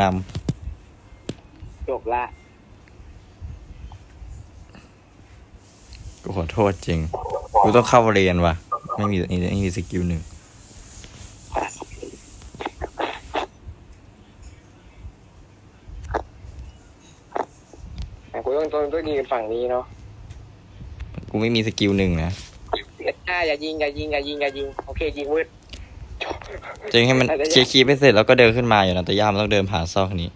นจบละำกูขอโทษจริง กูต้องเข้าเรียนว่ะ ไม่มีไม่มีสกิลหนึ่ง แต่กูต้องต้องต้องยิงฝั่งนี้เนาะกูไม่มีสกิลหนึ่งนะ อ่าอย่ายิงอย่ายิงอย่ายิงอย่ายิง โอเคยิงวืด จะให้มันเคลียร์คีย์ไปเสร็จแล้วก็เดินขึ้นมาอยู่นะแต่ย่ามันต้องเดินผ่านซอกนี้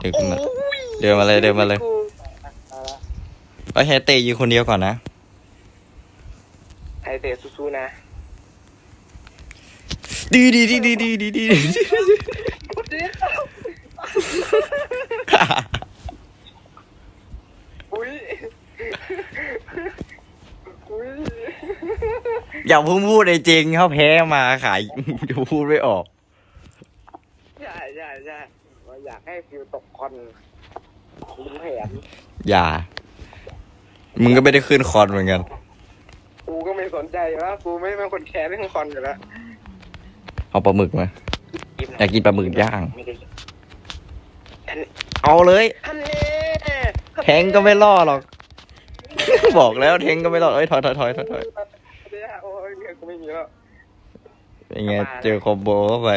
เดินขึ้นมา เดินมาเลยเดินมาเลยเอ้ยให้เตะยิงคนเดียวก่อนนะไทยเตะสู้ๆนะ ดีดีดีดีดีดีดี อุ้ยอุ้ย อย่าเพิ่งพูดเลยจริงเขาแพ้มาขายเดี๋ยวพูดไม่ออก ใช่ใช่ใช่ว่าอยากให้ฟิวตกคอนลุ้นแผนอย่า มึงก็ไม่ได้ขึ้นคอนเหมือนกัน กูก็ไม่สนใจอยู่แล้วกูไม่เป็นคนแคร์เรื่องคอนอยู่แล้วเอาปลาหมึกมา อยากกินปลาหมึกย่างไม่ได้เอาเลยฮันเน่แทงก็ไม่ล่อหรอก บอกแล้วแทงก็ไม่รอดเอ้ยถอยถอยถอยถอยถอย เนี่ยโอ้ยเงินกูไม่มีแล้วเป็นไงเจอคอมโบเข้าไป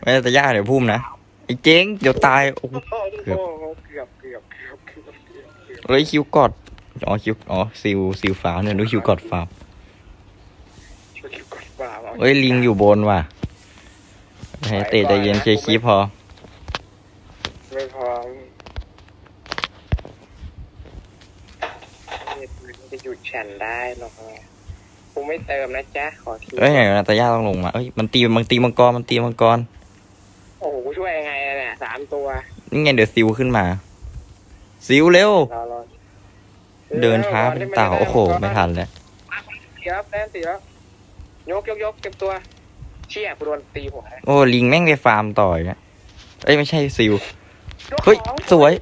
ไม่แต่ย่าเดี๋ยวพุ่มนะไอ้เจ๊งเดี๋ยวตายโอ้โหเกืเกืออบบเกือบเกือบเกือบเกือบเกือบเกือบเฮ้ยคิวกอดอ๋อคิวอ๋อซิลซิลฟ้าเนี่ยดูคิวกอดฟ้าช่วยคิวกดบ้าเฮ้ยลิงอยู่บนว่ะให้เตะใจเย็นเคลียร์คีย์พอไม่พอเนี่ยมันจะหยุดฉันได้หรอกไง กูไม่เติมนะจ๊ะขอทีเอ้ยไหนนะแต่ย่าต้องลงมาเอ้ยมันตีมันตีมังกรมันตีมังกรโอ้โหกูช่วยยังไงอะเนี่ยสามตัวนี่ไงเดี๋ยวซิลขึ้นมา ซิลเร็ว รอรอเดินช้าเป็นเต่าโอ้โหไม่ทันแล้วเสียแล้วแต้มเสียแล้วยกยกยกเก็บตัว เชี่ยกูโดนตีหัวโอ้ลิงแม่งไปฟาร์มต่อยเนี่ยเอ้ยไม่ใช่ซิลยกเฮ้ยของสวย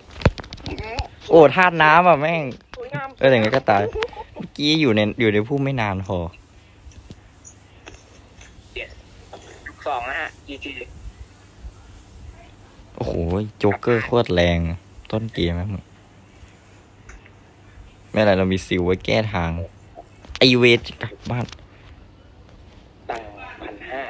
โอ้ธาตุน้ำอะแม่งสวยงามเอออย่างงี้ก็ตายเมื่อ กี้อยู่ในอยู่ในพุ่มไม่นานพอยกสองนะฮะจีจีโอ้โหโจ๊กเกอร์โคตรแรง ต้นเกมแม่งไม่เป็นไรเรามีซิลไว้แก้ทาง ไอเวทจะกลับบ้านตังพันห้า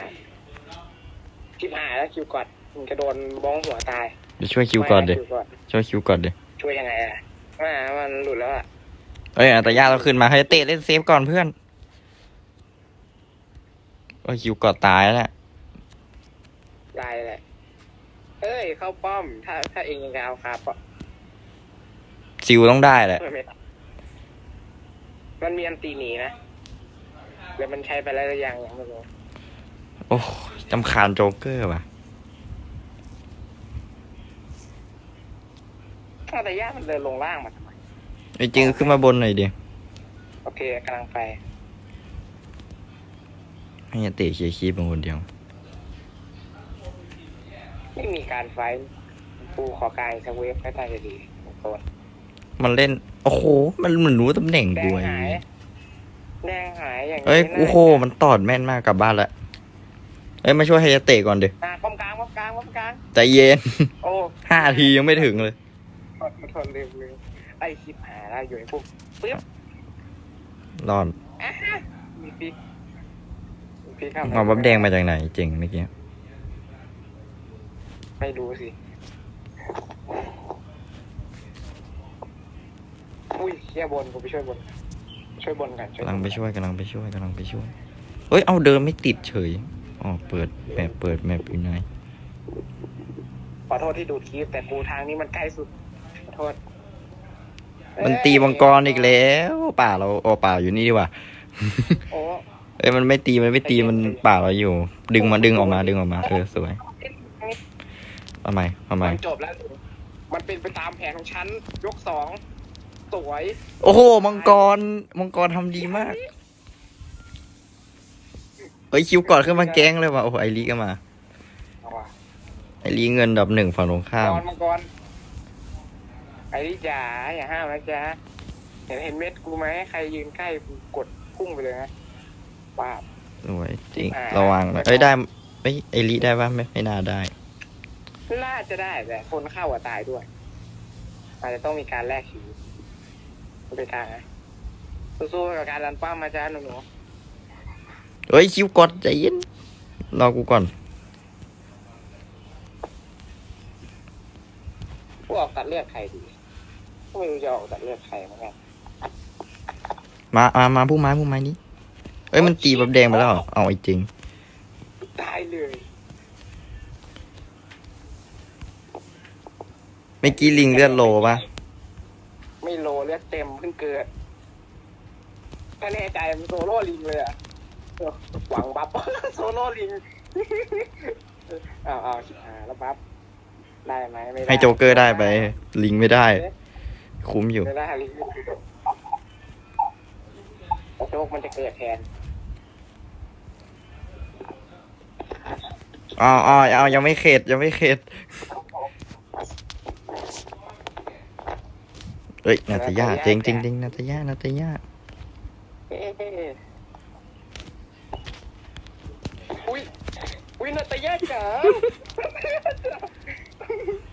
คิวหายแล้วคิวกอดมันจะโดนบ้องหัวตายไปช่วยคิวก่อนเดี๋ยไม่ะคิวก่อนช่วยคิวก่อนเดี๋ยช่วยยังไงอะอ่ามันหลุดแล้วอะ เอ้ยแต่ย่าเราขึ้นมาให้เตะเล่นเซฟก่อนเพื่อนโอ้ยคิวกอดตายแล้วเนี่ยลายแหละเอ้ย เข้าป้อม ถ้าถ้าเองยังจะเอาครับอะซิลต้องได้แหละ ไม่ได้มันมีอันตีหนีนะแล้วมันใช้ไปแล้วหรือยังยังไม่รู้โอ้จำคาญโจ๊กเกอร์ว่ะ อ้าวแต่ย่ามันเดินลงล่างมาทำไม ไอ้จริงขึ้นมาบนหน่อยดิโอเคกำลังไปให้เตะเคลียร์คีบเป็นคนเดียว ไม่มีการไฟท์ปูขอกลางอีกสักเวฟก็ได้จะดีโซนมันเล่น โอ้โห มันเหมือนรู้ตำแหน่งแดด้งวยหายแดงหายอย่างนี้เอ้ยน่าโอ้โห มันตอดแม่นมากกลับบ้านละเอ้ยมาช่วยให้เตะก่อนดิอะป้อมกลางป้อมกลางป้อมกลางใจเย็น โอ้ห้าทียังไม่ถึงเลย ทนทนลืมลืมไอ้คลิ ปหายแล้วอยู่ในพวกปึ๊บรอดอะมีฟิกมีฟิกครับเอาบับแดงมาจากไหนเจ๋งเมื่อกี้ไม่รู้สิ อุ้ยเชี่ยบนกูไปช่วยบน ช่วยบนกันช่วยกำบลังนไปช่วยกำลังไปช่วยกำลังไปช่วยเฮ้ยเอาเดินไม่ติดเฉยอ๋อเปิดแมปเปิดแมปอยู่ไหนขอโทษที่ดูดคลิปแต่กูทางนี้มันใกล้สุดขอโทษ มันตีมังกรอีกแล้วป่าเราโอ้ป่าอยู่นี่ดีกว่าโอ้เอ้ยมันไม่ตีมันไม่ตีมันป่าเราอยู่ ดึงมาดึงออกมาดึงออกมาเออสวยทำไมทำไมมันจบแล้ว มันเป็นไปตามแผนของฉันยกสองสวย โอ้โหมังกรมังกรทำดีมากเฮ้ยคิวกอดขึ้นมาแก๊งเลยว่ะโอ้โหไอรีก็มาเอาว่ะไอรีเงินอันดับหนึ่งฝั่งตรงข้ามกรมังกรไอ้นี่จ๋าอย่าห้ามนะจ๊ะเห็นเห็นเม็ดกูไหมใครยืนใกล้กูกดพุ่งไปเลยนะป้าบ สวยจริง อ่า ระวังนะเอ้ยได้เอ้ยไอรีได้ปะไม่ไม่น่าได้ น่าจะได้แต่คนเข้าอะตายด้วย อาจจะต้องมีการแลกชีวิตไปกลางนะสู้ๆกับการรันป้ามาจ้าหนูเฮ้ยคิวกดใจเย็นรอกูก่อน ๆพวกออกตัดเลือดใครดี ก็ไม่รู้จะออกตัดเลือดใครเหมือนกันมามามาผู้ไม้ผู้ไม้นี้เอ้ยมันตีแบบแดงไปแล้วเหรอเอาไอ้จริง ตายเลยเมื่อกี้ลิงเลือดโลปะไม่โลเลือดเต็มเพิ่งเกิดถ้าแน่ใจมันโซโล่ลิงเลยอะเออหวังบัฟ โซโล่ลิงอ้าวอ้าวชิบหายแล้วบัฟได้ไหมไม่ได้ให้โจ๊กเกอร์ได้ไป ลิงไม่ได้ คุ้มอยู่ไม่ได้ลิงโจ๊กมันจะเกิดแทนอ้าวอ้าวอ้าวยังไม่เข็ดยังไม่เข็ดเฮ้ยนาตยาเจริงจริงจริงนาตยานาตยา เอ๊ะอุ้ยอุ้ยนาตาแยกจ๋า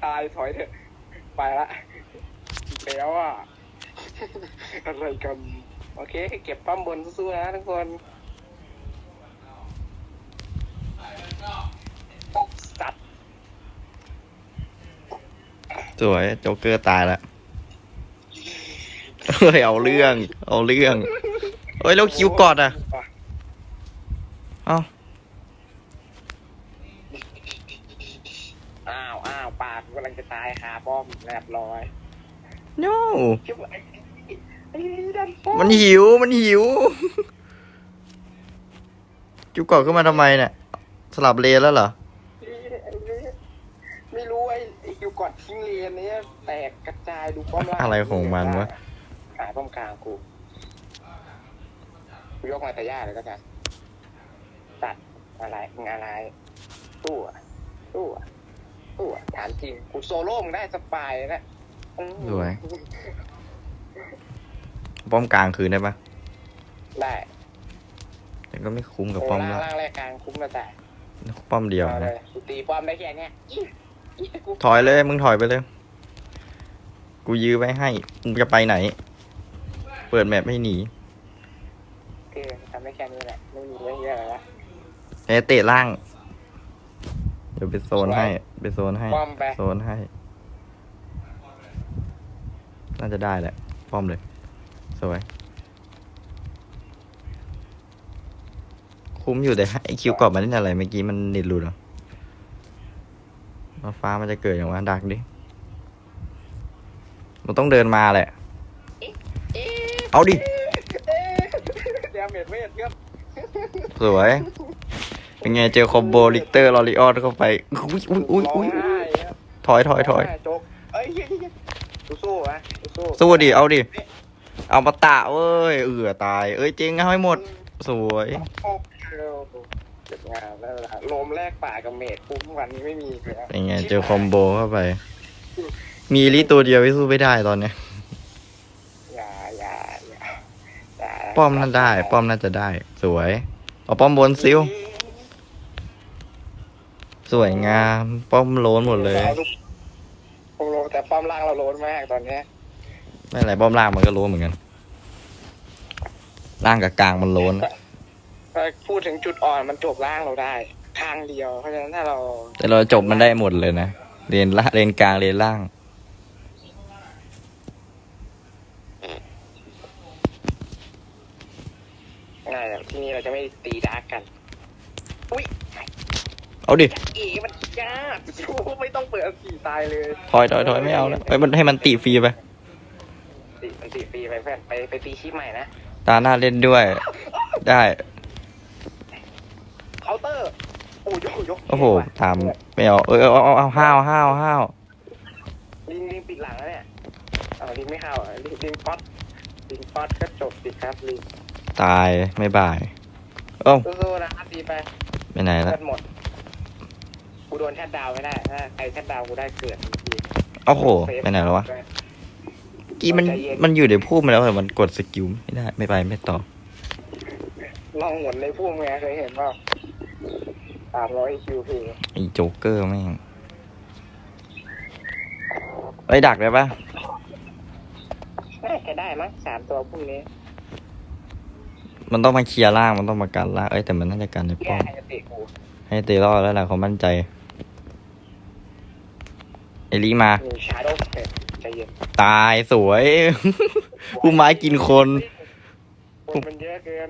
ตายถอยเถอะ ไปละแล้วอะ อะไรกัน โอเคเก็บปั๊มบนสู้ๆนะทุกคนสัตว์สวยโจ๊กเกอร์ตายแล้วเฮ้ยเอาเรื่อง เอาเรื่องเฮ้ยแล้วคิวกอดอะเอ้าอ้าวอ้าวปากกำลังจะตายคาป้อมแลบร้อย no คิดว่าไอ้ไอ้ดันป้อ มมันหิว มันหิวคิวกอดขึ้นมาทำไมเนี่ย สลับเลนแล้วเหรอ ไม่รู้ไอ้ไอ้คิวกอดทิ้งเลนเนี้ยแตกกระจายดูป้อมล่างอะไรของมันวะ หาป้อมกลางกูกูยกมาแต่ย่าเลยก็จะตัดอะไรมึงอะไรตู้อะตู้อะตู้อะถามจริงกูโซโล่มึงได้สปายนะอืมสวย ป้อมกลางคืนได้ปะได้แต่ก็ไม่คุ้มกับโอ้ป้อมล่างละล่างแรกกลางคุ้มมาแต่ป้อมเดียวเอาเลนะยกูตีป้อมได้แค่เนี้ยอีอีกูถอยเลยมึงถอยไปเลย กูยื้อไว้ให้มึงจะไปไหน เปิดแมปไม่หนีเออทำได้แค่นี้แหละไม่มีเรื่องเยอะอะไรละเฮ้ยเตะล่าง เดี๋ยวไปโซนให้ ไปโซนให้ ป้อมไปโซนให้ น่าจะได้แหละ ป้อมเลย สวย คุ้มอยู่แต่ไอคิวกรอบมันนี่อะไรเมื่อกี้มันนิดหลุดเหรอมาฟ้ามันจะเกิดอย่างว่าดักดิ มันต้องเดินมาแหละ เอาดิเอ๊ะเดี๋ยวเมดเวทครับสวย เป็นไงเจอคอมโบลิกเตอร์ลอริออนเข้าไป อุ้ยอุ้ยอุ้ยร้ออุ้งยไห้ครับถอยถอยถอยร้งไห้โจ๊กเอ้ยเฮ้ยเฮ้ยสู้สู้ๆอะสู้ๆสู้ดิ เอาดิ เอามาตะเว้ย เอือตาย เอ้ยจริงเอาให้หมด สวย โอ้โหเจ็บงานแล้วล่ะโลมแรกป่ากับเมดคุ้มวันนี้ไม่มีอีกแล้วเป็นไง เจอคอมโบเข้าไป มีลิตัวเดียวที่สู้ไม่ได้ตอนเนี้ย อย่าอย่าอย่าอย่าป้อมน่าได้ ป้อมน่าจะได้ สวย เอาป้อมบนซิวสวยงาม ป้อมโล้นหมดเลย ผมโลแต่ป้อมล่างเราโลนมากตอนเนี้ย ไม่เป็นไรป้อมล่างมันก็โล้นเหมือนกันล่างกับกลางมันโล้นถ้าพูดถึงจุดอ่อนมันจบล่างเราได้ทางเดียวเพราะฉะนั้นถ้าเรา แต่เราจบมันได้หมดเลยนะเลนละเลนกลางเลนล่างง่ายแบบที่นี่เราจะไม่ตีดาร์กกันอุ้ยเอาดิเอ๋มันยากไม่ต้องเปิดอันตีตายเลยถอยถอยถอยไม่เอาแล้วไปมันให้มันตีฟรีไป ตีมันตีฟรีไปเพื่อนไปไปตีชิปใหม่นะตาหน้าเล่นด้วย ได้ เคาน์เตอร์โอ้ยกยกโอ้โหตามไม่เอาเออเอาเอาเอาห้าวห้าวห้าวลิงลิงปิดหลังแล้วเนี่ยเอาลิงไม่เข้าอะลิงลิงป๊อตลิงป๊อตก็จบสิครับลิงตายไม่บ่าย เอ้าสู้ๆนะตีไปไปไหนเลืละอดหมดกูโดนแชทดาวน์ไม่ได้ถ้าใครแชทดาวน์กูได้เกิดทันที โอ้โหไปไหนแล้ววะเมื่อ กี้มัน มันอยู่ในพุ่มแล้วแต่มันกดสกิลไม่ได้ ไม่ไปไม่ต่อลองหมุนในพุ่มไงเคยเห็นเปล่าสามร้อยคิวพีไอ้โจ๊กเกอร์แม่งไอ้ดักได้ปะน่าจะได้มั้งสามตัวพวกนี้ มันต้องมาเคลียร์ล่าง มันต้องมากันล่าง เอ้ยแต่มันน่าจะกันในแย่ป้อมให้จะเตะกูให้เตะรอดแล้วแหละเขามั่นใจ เอลีมา มีชาโดว์ ใจเย็นตายสวย ผู้ไม้กินคน คนมันเยอะเกิน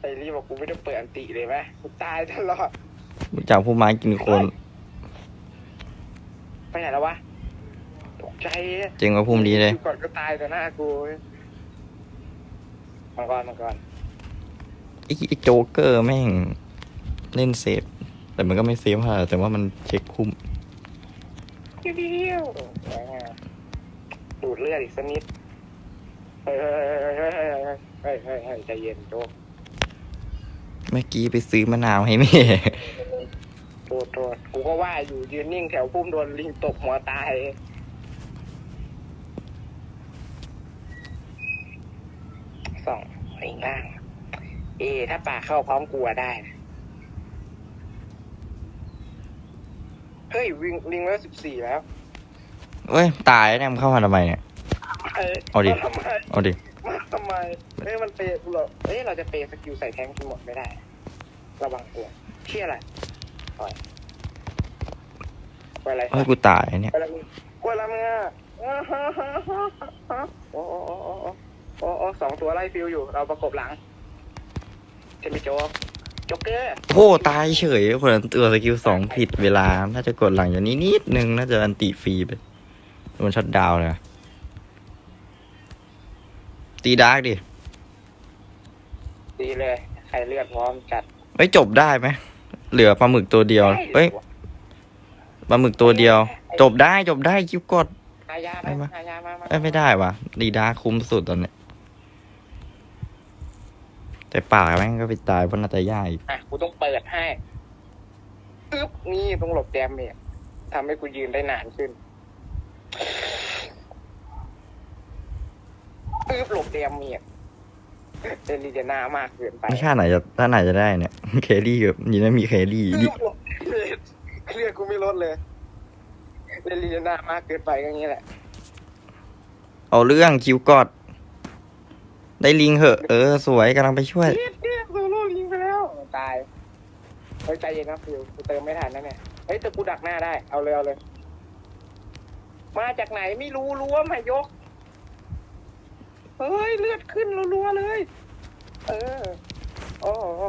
ไอ้รีบอกกูไม่ได้เปิดอันติเลยไหมกูตายตลอดรู้จักผู้ไม้กินคน ไปไหนแล้ววะตกใจเจ๋งกว่าภูมิดีเลยก่อนก็ตายต่อหน้ากูมังกรมังกรไอ้ไอ้โจ๊กเกอร์แม่ง เล่นเซฟ แต่มันก็ไม่เซฟเท่าไหร่แต่ว่ามันเช็คพุ่ม เดียวดูดเลือดอีกสักนิดเฮ้ยเฮ้ยเฮ้ยเฮ้ยเฮ้ยเฮ้ยเฮ้ยใจเย็นโจ๊กเมื่อกี้ไปซื้อมะนาวให้แม่ โทษโทษกูก็ว่าอยู่ยืนนิ่งแถวพุ่มโดนลิงตบหัวตาย สองลิงล่าง เอ ถ้าป่าเข้าพร้อมกลัวได้นะ เฮ้ยวิ่งลิงแล้วสิบสี่แล้วเว้ยตายเนี่ยมันเข้ามาทำไมเนี่ย เอ้ยเอาดิมทำไมเอาดิมาทำไมเอ้ยมันเปย์กูเหรอเอ้ยเราจะเปย์สกิลใส่แทงค์ทั้งหมดไม่ได้ ระวังตัวเชี่ยอะไรปล่อยไปอะไร เฮ้ยกูตายเนี่ยไปอะไรมึงกลัวอะไรมึงอะโอ้โอ้โอ้โอ้โอ้โอ้โอ้สองตัวไล่ฟิวอยู่ เราประกบหลังเทมิโจก โจ๊กเกอร์โอ้ตายเฉยคนละตัวสกิลสองผิดเวลา น่าจะกดหลังอย่างนี้นิดนึง น่าจะอันติฟรีไปโดนช็อตดาวน์เลยตีดาร์กดิ ดีเลย ใครเลือดพร้อมจัดเฮ้ยจบได้ไหม เหลือปลาหมึกตัวเดียวเฮ้ยปลาหมึกตัวเดียว จบได้จบได้คิวกดหายาได้ไหมไหมหายามามา เอ้ยไม่ได้ว่ะ ดีดาร์กคุ้มสุดตอนเนี้ย แต่ปากแม่งก็ไปตายเพราะนาตาย่าอีกอะกูต้องเปิดให้อึ๊บนี่ต้องหลบแดมเนี่ยทำให้กูยืนได้นานขึ้นอึ๊บหลบแดมเนี่ยเดนลีเดน่ามากเกินไปไม่ชาติไหนจะท่าไหนจะได้เนี่ย เคลลี่กับนี่นะมีเคลลี่อึ๊นี่บหลบเลือดกูไม่ลดเลยเดนลีเดน่ามากเกินไปก็อย่างนี้แหละ เอาเรื่องคิวกด ได้ลิงเหอะ เออ สวยกำลังไปช่วยเรียกเรียกโซโล่ยิงไปแล้วตายเฮ้ยใจเย็นนะฟิวกูเติมไม่ทันนะเนี่ยเฮ้ยแต่กูดักหน้าได้เอาเลยเอาเลย มาจากไหนไม่รู้รู้ว่ามายกเฮ้ยเลือดขึ้นรัวๆเลย เออโอ้โห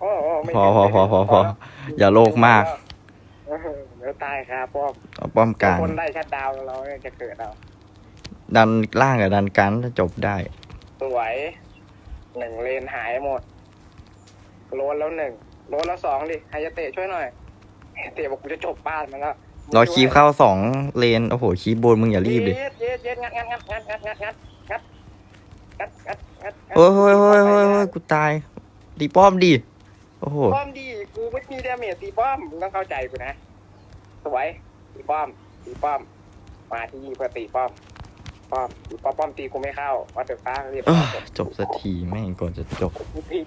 โอ้โหไม่พอพอพอพอพออย่าโลกมาก เออเดี๋ยวตายครับป้อมเอาป้อมกลาง คนได้ชัดดาวน์แล้วเราเนี่ยจะเกิดเอา ดันล่างกับดันกันถ้าจบได้ สวยหนึ่งเลนหายหมดโลนแล้วหนึ่งโลนแล้วสองดิไฮยาเตะช่วยหน่อยไฮยาเตะบอกกูจะจบบ้านมันแล้วรอคีบเข้าสองเลนโอ้โหคีบบนมึงอย่ารีบดิเย็ดเย็ดเย็ดงัดงัดงัดงัดงัดงัดงัดงัดงัดงัดงัดโอ้ยโอ้ยโอ้ยโอ้ยโอ้ยกูตายตีป้อมดิโอ้โหป้อมดีกูไม่มีดาเมจตีป้อมมึงต้องเข้าใจกูนะสวยตีป้อมตีป้อม มาที่นี่เพื่อตีป้อม ป้อมป้อมปีกูไม่เข้าวัดเดือดฟ้าเรียบเอ้ออยจบสักทีแม่งก่อนจะจบ กูตี